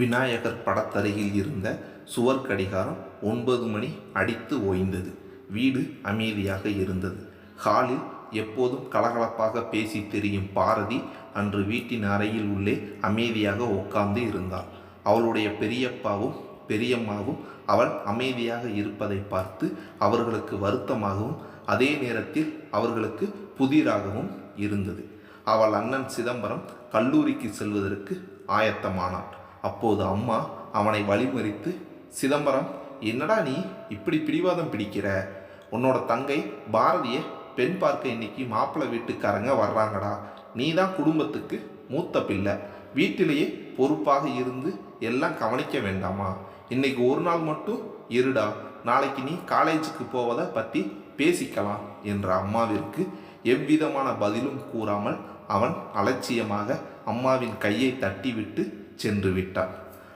விநாயகர் படத்தருகில் இருந்த சுவர் கடிகாரம் ஒன்பது மணி அடித்து ஓய்ந்தது. வீடு அமைதியாக இருந்தது. ஹாலில் எப்போதும் கலகலப்பாக பேசி தெரியும் பாரதி அன்று வீட்டின் அறையில் உள்ளே அமைதியாக உட்கார்ந்து இருந்தாள். அவளுடைய பெரியப்பாவும் பெரியம்மாவும் அவள் அமைதியாக இருப்பதை பார்த்து அவர்களுக்கு வருத்தமாகவும் அதே நேரத்தில் அவர்களுக்கு புதிராகவும் இருந்தது. அவள் அண்ணன் சிதம்பரம் கல்லூரிக்கு செல்வதற்கு ஆயத்தமானான் அப்போது அம்மா அவனை வழிமறித்து சிதம்பரம் என்னடா நீ இப்படி பிடிவாதம் பிடிக்கிற? உன்னோட தங்கை பாரதிய பெண் பார்க்க இன்னைக்கு மாப்பிள்ளை வீட்டுக்காரங்க வர்றாங்கடா. நீ தான் குடும்பத்துக்கு மூத்த பிள்ளை. வீட்டிலேயே பொறுப்பாக இருந்து எல்லாம் கவனிக்க வேண்டாமா? இன்னைக்கு ஒரு நாள் மட்டும் இருடா. நாளைக்கு நீ காலேஜுக்கு போவதை பற்றி பேசிக்கலாம் என்ற அம்மாவிற்கு எவ்விதமான பதிலும் கூறாமல் அவன் அலட்சியமாக அம்மாவின் கையை தட்டிவிட்டு சென்று விட்டான்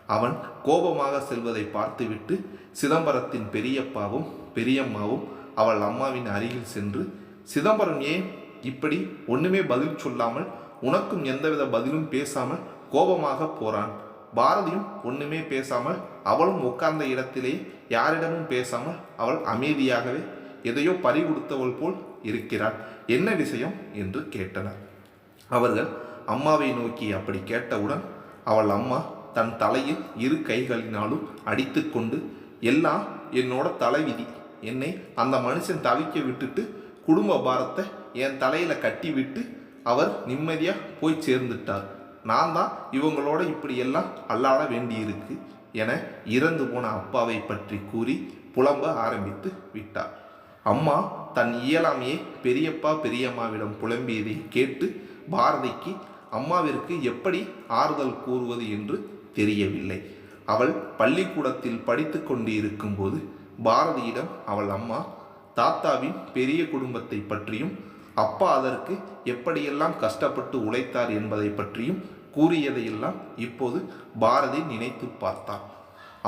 அவன் கோபமாக செல்வதை பார்த்துவிட்டு சிதம்பரத்தின் பெரியப்பாவும் பெரியம்மாவும் அவள் அம்மாவின் அருகில் சென்று சிதம்பரம் ஏன் இப்படி ஒன்றுமே பதில் சொல்லாமல் உனக்கும் எந்தவித பதிலும் பேசாமல் கோபமாக போறான்? பாரதியும் ஒன்றுமே பேசாமல் அவளும் உட்கார்ந்த இடத்திலே யாரிடமும் பேசாமல் அவள் அமைதியாகவே எதையோ பறி கொடுத்தவள் போல் இருக்கிறாள். என்ன விஷயம்? என்று கேட்டனர். அவர்கள் அம்மாவை நோக்கி அப்படி கேட்டவுடன் அவள் அம்மா தன் தலையில் இரு கைகளினாலும் அடித்துக்கொண்டு எல்லாம் என்னோட தலைவிதி என்னை அந்த மனுஷன் தவிக்க விட்டுட்டு குடும்ப பாரத்தை என் தலையில் கட்டி விட்டு அவர் நிம்மதியாக போய் சேர்ந்துட்டார். நான் தான் இவங்களோட இப்படியெல்லாம் அல்லாட வேண்டியிருக்கு என இறந்து போன அப்பாவை பற்றி கூறி புலம்ப ஆரம்பித்து விட்டார். அம்மா தன் இயலாமையை பெரியப்பா பெரியம்மாவிடம் புலம்பியதை கேட்டு பாரதிக்கு அம்மாவிற்கு எப்படி ஆறுதல் கூறுவது என்று தெரியவில்லை. அவள் பள்ளிக்கூடத்தில் படித்து கொண்டு இருக்கும்போது பாரதியிடம் அவள் அம்மா தாத்தாவின் பெரிய குடும்பத்தை பற்றியும் அப்பா அதற்கு எப்படியெல்லாம் கஷ்டப்பட்டு உழைத்தார் என்பதை பற்றியும் கூறியதையெல்லாம் இப்போது பாரதி நினைத்து பார்த்தார்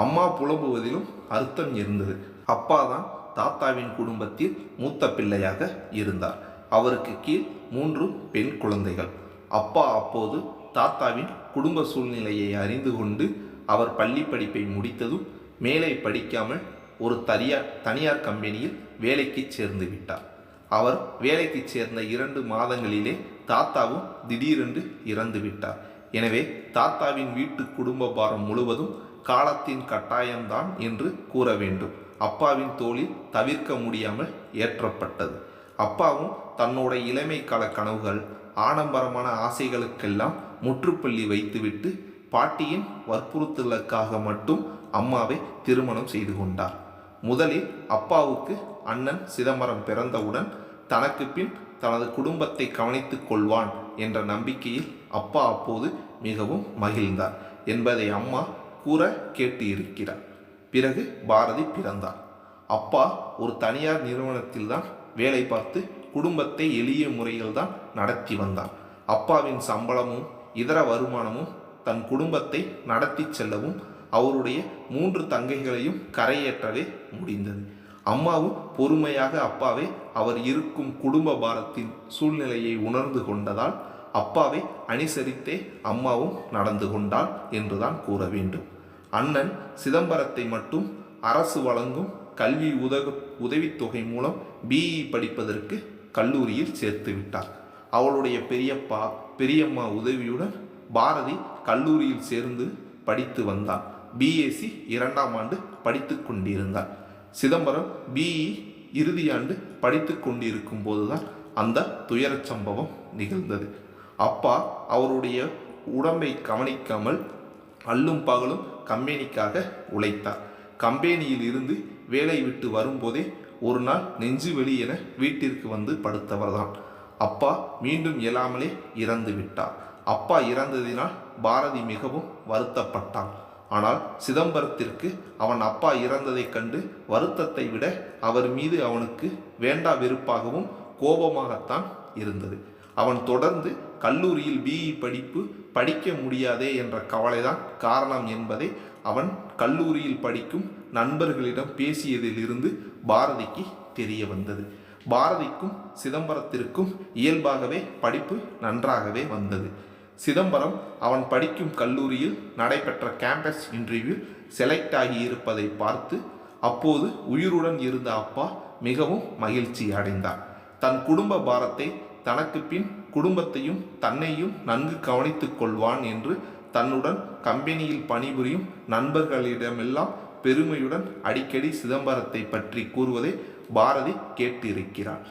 அம்மா புலம்புவதிலும் அர்த்தம் இருந்தது. அப்பா தான் தாத்தாவின் குடும்பத்தில் மூத்த பிள்ளையாக இருந்தார். அவருக்கு கீழ் மூன்று பெண் குழந்தைகள். அப்பா அப்போது தாத்தாவின் குடும்ப சூழ்நிலையை அறிந்து கொண்டு அவர் பள்ளி படிப்பை முடித்ததும் மேலே படிக்காமல் ஒரு தனியார் தனியார் கம்பெனியில் வேலைக்கு சேர்ந்து விட்டார். அவர் வேலைக்கு சேர்ந்த இரண்டு மாதங்களிலே தாத்தாவும் திடீரென்று இறந்து விட்டார். எனவே தாத்தாவின் வீட்டு குடும்ப பாரம் முழுவதும் காலத்தின் கட்டாயம்தான் என்று கூற வேண்டும். அப்பாவின் தோளில் தவிர்க்க முடியாமல் ஏற்றப்பட்டது. அப்பாவும் தன்னோட இளமை கால கனவுகள் ஆடம்பரமான ஆசைகளுக்கெல்லாம் முற்றுப்புள்ளி வைத்துவிட்டு பாட்டியின் வற்புறுத்தலுக்காக மட்டும் அம்மாவை திருமணம் செய்து கொண்டார். முதலில் அப்பாவுக்கு அண்ணன் சிதம்பரம் பிறந்தவுடன் தனக்கு பின் தனது குடும்பத்தை கவனித்துக் கொள்வான் என்ற நம்பிக்கையில் அப்பா அப்போது மிகவும் மகிழ்ந்தார் என்பதை அம்மா கூற கேட்டு இருக்கிறார் பிறகு பாரதி பிறந்தார். அப்பா ஒரு தனியார் நிறுவனத்தில்தான் வேலை பார்த்து குடும்பத்தை எளிய முறையில் தான் நடத்தி வந்தார் அப்பாவின் சம்பளமும் இதர வருமானமும் தன் குடும்பத்தை நடத்தி செல்லவும் அவருடைய மூன்று தங்கைகளையும் கரையேற்றவே முடிந்தது. அம்மாவும் பொறுமையாக அப்பாவை அவர் இருக்கும் குடும்ப பாரத்தின் சூழ்நிலையை உணர்ந்து கொண்டதால் அப்பாவை அனுசரித்தே அம்மாவும் நடந்து கொண்டாள் என்றுதான் கூற வேண்டும். அண்ணன் சிதம்பரத்தை மட்டும் அரசு வழங்கும் கல்வி உதக உதவித்தொகை மூலம் பிஇ படிப்பதற்கு கல்லூரியில் சேர்த்து விட்டார். அவளுடைய பெரியப்பா பெரியம்மா உதவியுடன் பாரதி கல்லூரியில் சேர்ந்து படித்து வந்தார். பிஎஸ்சி இரண்டாம் ஆண்டு படித்து கொண்டிருந்தார். சிதம்பரம் பிஇ இறுதியாண்டு படித்து கொண்டிருக்கும் போதுதான் அந்த துயரச் சம்பவம் நிகழ்ந்தது. அப்பா அவருடைய உடம்பை கவனிக்காமல் அல்லும் பகலும் கம்பெனிக்காக உழைத்தார். கம்பெனியில் இருந்து வேலை விட்டு வரும்போதே ஒரு நாள் நெஞ்சு வெளி என வீட்டிற்கு வந்து படுத்தவர்தான். அப்பா மீண்டும் இயலாமலே இறந்து விட்டார். அப்பா இறந்ததினால் பாரதி மிகவும் வருத்தப்பட்டான். ஆனால் சிதம்பரத்திற்கு அவன் அப்பா இறந்ததைக் கண்டு வருத்தத்தை விட அவர் மீது அவனுக்கு வேண்டா வெறுப்பாகவும் கோபமாகத்தான் இருந்தது. அவன் தொடர்ந்து கல்லூரியில் பிஇ படிப்பு படிக்க முடியாதே என்ற கவலைதான் காரணம் என்பதை அவன் கல்லூரியில் படிக்கும் நண்பர்களிடம் பேசியதிலிருந்து பாரதிக்கு தெரிய வந்தது. பாரதிக்கும் சிதம்பரத்திற்கும் இயல்பாகவே படிப்பு நன்றாகவே வந்தது. சிதம்பரம் அவன் படிக்கும் கல்லூரியில் நடைபெற்ற கேம்பஸ் இன்டர்வியூ செலக்ட் ஆகி இருப்பதை பார்த்து அப்போது உயிருடன் இருந்த அப்பா மிகவும் மகிழ்ச்சி அடைந்தார். தன் குடும்ப பாரத்தை தனக்கு பின் குடும்பத்தையும் தன்னையும் நன்கு கவனித்துக் கொள்வான் என்று தன்னுடன் கம்பெனியில் பணிபுரியும் நண்பர்களிடமெல்லாம் பெருமையுடன் அடிக்கடி சிதம்பரத்தை பற்றி கூறுவதை பாரதி கேட்டிருக்கிறார்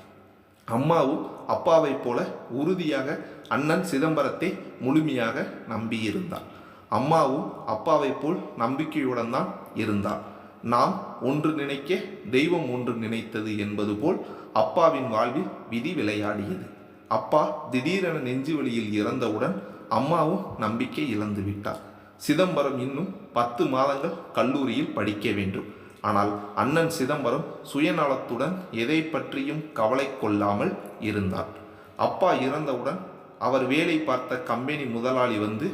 அம்மாவும் அப்பாவைப் போல உறுதியாக அண்ணன் சிதம்பரத்தை முழுமையாக நம்பியிருந்தார் அம்மாவும் அப்பாவைப் போல் நம்பிக்கையுடன் தான் இருந்தார் நாம் ஒன்று நினைக்க தெய்வம் ஒன்று நினைத்தது என்பது போல் அப்பாவின் வாழ்வில் விதி விளையாடியது. அப்பா திடீரென நெஞ்சு வழியில் இறந்தவுடன் அம்மாவும் நம்பிக்கை இழந்து விட்டார் சிதம்பரம் இன்னும் பத்து மாதங்கள் கல்லூரியில் படிக்க வேண்டும். ஆனால் அண்ணன் சிதம்பரம் சுயநலத்துடன் எதை பற்றியும் கவலை கொள்ளாமல் இருந்தார். அப்பா இறந்தவுடன் அவர் வேலை பார்த்த கம்பெனி முதலாளி வந்து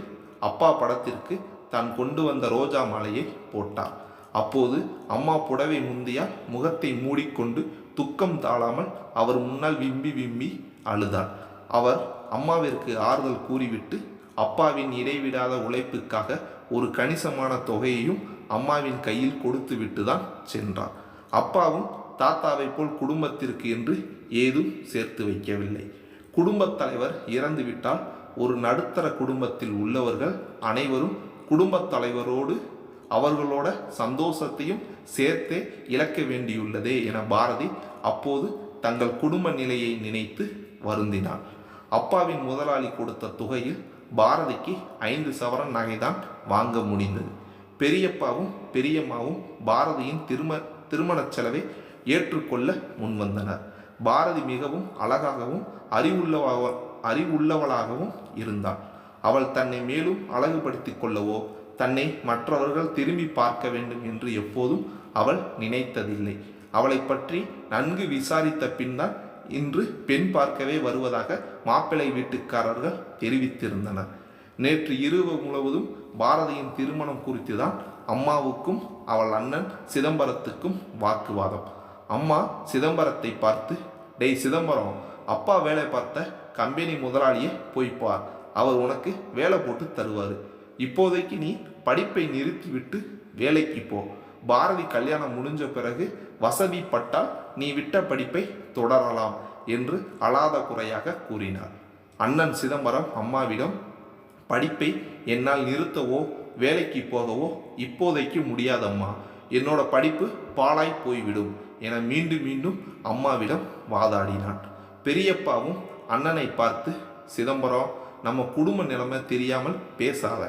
அப்பா படத்திற்கு தான் கொண்டு வந்த ரோஜா மாலையை போட்டார். அப்போது அம்மா புடவை முந்தியால் முகத்தை மூடிக்கொண்டு துக்கம் தாழாமல் அவர் முன்னால் விம்பி விம்பி அழுதார். அவர் அம்மாவிற்கு ஆறுதல் கூறிவிட்டு அப்பாவின் இடைவிடாத உழைப்புக்காக ஒரு கணிசமான தொகையையும் அம்மாவின் கையில் கொடுத்து தான் சென்றார் அப்பாவும் தாத்தாவைப் போல் குடும்பத்திற்கு என்று ஏதும் சேர்த்து வைக்கவில்லை. குடும்பத் தலைவர் இறந்துவிட்டால் ஒரு நடுத்தர குடும்பத்தில் உள்ளவர்கள் அனைவரும் குடும்பத் தலைவரோடு அவர்களோட சந்தோஷத்தையும் சேர்த்தே இழக்க வேண்டியுள்ளதே என பாரதி அப்போது தங்கள் குடும்ப நிலையை நினைத்து வருந்தினார் அப்பாவின் முதலாளி கொடுத்த தொகையில் பாரதிக்கு ஐந்து சவரன் நகைதான் வாங்க முடிந்தது. பெரியப்பாவும் பெரியம்மாவும் பாரதியின் திரும திருமணச் செலவை ஏற்றுக்கொள்ள முன்வந்தனர். பாரதி மிகவும் அழகாகவும் அறிவுள்ளவாக அறிவுள்ளவளாகவும் இருந்தாள். அவள் தன்னை மேலும் அழகுபடுத்தி கொள்ளவோ தன்னை மற்றவர்கள் திரும்பி பார்க்க வேண்டும் என்று எப்போதும் அவள் நினைத்ததில்லை. அவளை பற்றி நன்கு விசாரித்த பின்தான் இன்று பெண் பார்க்கவே வருவதாக மாப்பிள்ளை வீட்டுக்காரர்கள் தெரிவித்திருந்தனர். நேற்று இரவு முழுவதும் பாரதியின் திருமணம் குறித்து தான் அம்மாவுக்கும் அவள் அண்ணன் சிதம்பரத்துக்கும் வாக்குவாதம். அம்மா சிதம்பரத்தை பார்த்து டேய் சிதம்பரம் அப்பா வேலை பார்த்த கம்பெனி முதலாளியே போய்ப்பார் அவர் உனக்கு வேலை போட்டு தருவார். இப்போதைக்கு நீ படிப்பை நிறுத்திவிட்டு வேலைக்கு போ. பாரதி கல்யாணம் முடிஞ்ச பிறகு வசதிப்பட்டால் நீ விட்ட படிப்பை தொடரலாம் என்று அழாத குறையாக கூறினார். அண்ணன் சிதம்பரம் அம்மாவிடம் படிப்பை என்னால் நிறுத்தவோ வேலைக்கு போகவோ இப்போதைக்கு முடியாதம்மா. என்னோட படிப்பு பாழாய் போய்விடும் என மீண்டும் மீண்டும் அம்மாவிடம் வாதாடினான். பெரியப்பாவும் அண்ணனை பார்த்து சிதம்பரம் நம்ம குடும்ப நிலைமை தெரியாமல் பேசாத.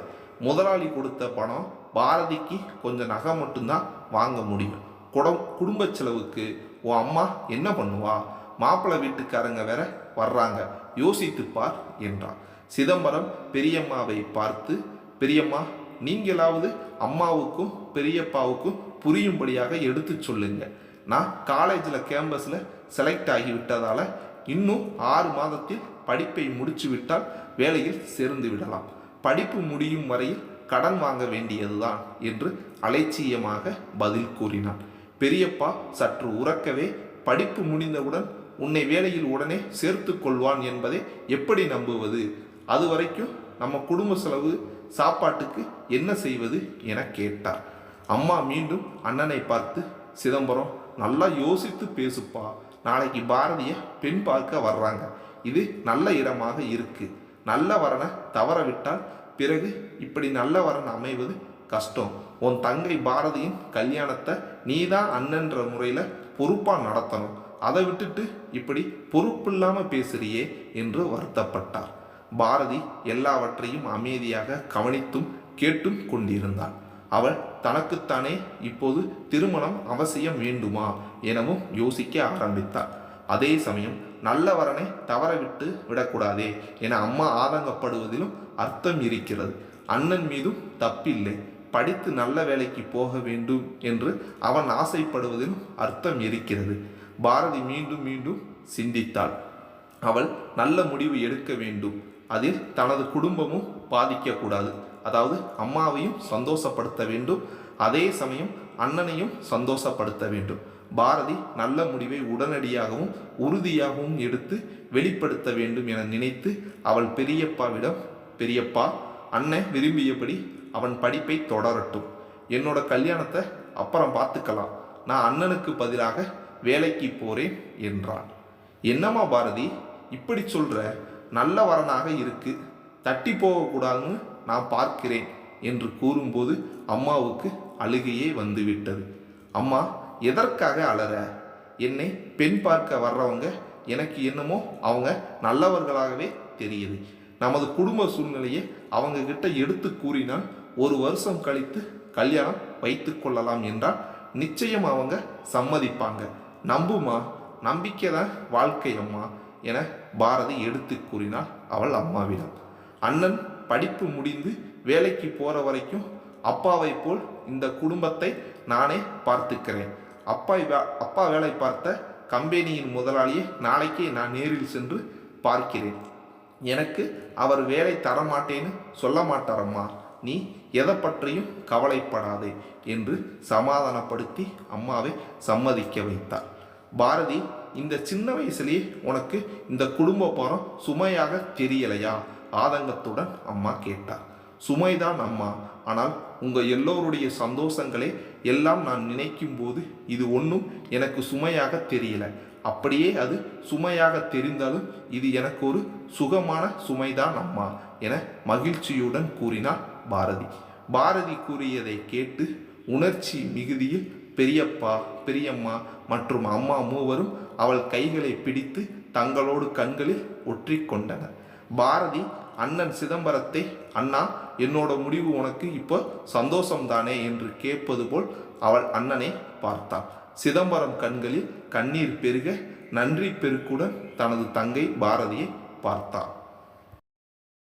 முதலாளி கொடுத்த பணம் பாரதிக்கு கொஞ்சம் நகை மட்டும்தான் வாங்க முடியும். குடம் குடும்ப செலவுக்கு உன் அம்மா என்ன பண்ணுவா? மாப்பிள்ளை வீட்டுக்காரங்க வேற வர்றாங்க. யோசித்துப்பார் என்றான். சிதம்பரம் பெரியம்மாவை பார்த்து பெரியம்மா நீங்களாவது அம்மாவுக்கும் பெரியப்பாவுக்கும் புரியும்படியாக எடுத்து சொல்லுங்க. நான் காலேஜில் கேம்பஸில் செலக்ட் ஆகி விட்டதால இன்னும் ஆறு மாதத்தில் படிப்பை முடிச்சு விட்டால் வேலையில் சேர்ந்து விடலாம். படிப்பு முடியும் வரையில் கடன் வாங்க வேண்டியதுதான் என்று அலட்சியமாக பதில் கூறினான். பெரியப்பா சற்று உறக்கவே படிப்பு முடிந்தவுடன் உன்னை வேலையில் உடனே சேர்த்து கொள்வான் என்பதை எப்படி நம்புவது? அது வரைக்கும் நம்ம குடும்ப செலவு சாப்பாட்டுக்கு என்ன செய்வது என கேட்டார். அம்மா மீண்டும் அண்ணனை பார்த்து சிதம்பரம் நல்லா யோசித்து பேசுப்பா. நாளைக்கு பாரதிய பெண் பார்க்க வர்றாங்க. இது நல்ல இடமாக இருக்கு. நல்ல வரனை தவற விட்டால் பிறகு இப்படி நல்ல வரன் அமைவது கஷ்டம். உன் தங்கை பாரதியின் கல்யாணத்தை நீ தான் அண்ணன்ற முறையில் பொறுப்பாக நடத்தணும். அதை விட்டுட்டு இப்படி பொறுப்பில்லாமல் பேசுறியே என்று வருத்தப்பட்டார். பாரதி எல்லாவற்றையும் அமைதியாக கவனித்தும் கேட்டும் கொண்டிருந்தாள். அவள் தனக்குத்தானே இப்போது திருமணம் அவசியம் வேண்டுமா? எனவும் யோசிக்க ஆரம்பித்தாள். அதே சமயம் நல்லவரனை தவறவிட்டு விடக்கூடாதே என அம்மா ஆதங்கப்படுவதிலும் அர்த்தம் இருக்கிறது. அண்ணன் மீதும் தப்பில்லை. படித்து நல்ல வேலைக்கு போக வேண்டும் என்று அவன் ஆசைப்படுவதில் அர்த்தம் இருக்கிறது. பாரதி மீண்டும் மீண்டும் சிந்தித்தாள். அவள் நல்ல முடிவு எடுக்க வேண்டும். அதில் தனது குடும்பமும் பாதிக்கக்கூடாது. அதாவது அம்மாவையும் சந்தோஷப்படுத்த வேண்டும். அதே சமயம் அண்ணனையும் சந்தோஷப்படுத்த வேண்டும். பாரதி நல்ல முடிவை உடனடியாகவும் உறுதியாகவும் எடுத்து வெளிப்படுத்த வேண்டும் என நினைத்து அவள் பெரியப்பாவிடம் பெரியப்பா அண்ணன் விரும்பியபடி அவன் படிப்பை தொடரட்டும். என்னோட கல்யாணத்தை அப்புறம் பார்த்துக்கலாம். நான் அண்ணனுக்கு பதிலாக வேலைக்கு போகிறேன் என்றான். என்னம்மா பாரதி இப்படி சொல்கிற நல்ல வரனாக இருக்கு. தட்டி போகக்கூடாதுன்னு நான் பார்க்கிறேன் என்று கூறும்போது அம்மாவுக்கு அழுகையே வந்துவிட்டது. அம்மா எதற்காக அலற? என்னை பெண் பார்க்க வர்றவங்க எனக்கு என்னமோ அவங்க நல்லவர்களாகவே தெரியுது. நமது குடும்ப சூழ்நிலையை அவங்க கிட்ட எடுத்து கூறினால் ஒரு வருஷம் கழித்து கல்யாணம் வைத்து கொள்ளலாம் என்றால் நிச்சயம் அவங்க சம்மதிப்பாங்க. நம்புமா? நம்பிக்கை தான் வாழ்க்கை அம்மா என பாரதி எடுத்து கூறினாள் அவள் அம்மாவிடம். அண்ணன் படிப்பு முடிந்து வேலைக்கு போகிற வரைக்கும் அப்பாவை போல் இந்த குடும்பத்தை நானே பார்த்துக்கிறேன். அப்பா வே- அப்பா வேலை பார்த்த கம்பெனியின் முதலாளியை நாளைக்கே நான் நேரில் சென்று பார்க்கிறேன். எனக்கு அவர் வேலை தரமாட்டேன்னு சொல்ல மாட்டாரம்மா. நீ எதை பற்றியும் கவலைப்படாதே என்று சமாதானப்படுத்தி அம்மாவை சம்மதிக்க வைத்தார் பாரதி இந்த சின்ன வயசுலேயே உனக்கு இந்த குடும்ப பாரம் சுமையாக தெரியலையா? ஆதங்கத்துடன் அம்மா கேட்டார் சுமைதான் அம்மா. ஆனால் உங்கள் எல்லோருடைய சந்தோஷங்களே எல்லாம் நான் நினைக்கும் போது இது ஒன்றும் எனக்கு சுமையாக தெரியல. அப்படியே அது சுமையாக தெரிந்தாலும் இது எனக்கு ஒரு சுகமான சுமைதான் அம்மா என மகிழ்ச்சியுடன் கூறினார் பாரதி. பாரதி கூறியதை கேட்டு உணர்ச்சி மிகுதியில் பெரியப்பா பெரியம்மா மற்றும் அம்மா மூவரும் அவள் கைகளை பிடித்து தங்களோடு கண்களில் ஒற்றிக்கொண்டனர். பாரதி அண்ணன் சிதம்பரத்தை அண்ணா என்னோட முடிவு உனக்கு இப்போ சந்தோஷம்தானே? என்று கேட்பது போல் அவள் அண்ணனை பார்த்தாள். சிதம்பரம் கண்களில் கண்ணீர் பெருக நன்றி பெருக்குடன் தனது தங்கை பாரதியை பார்த்தாள்.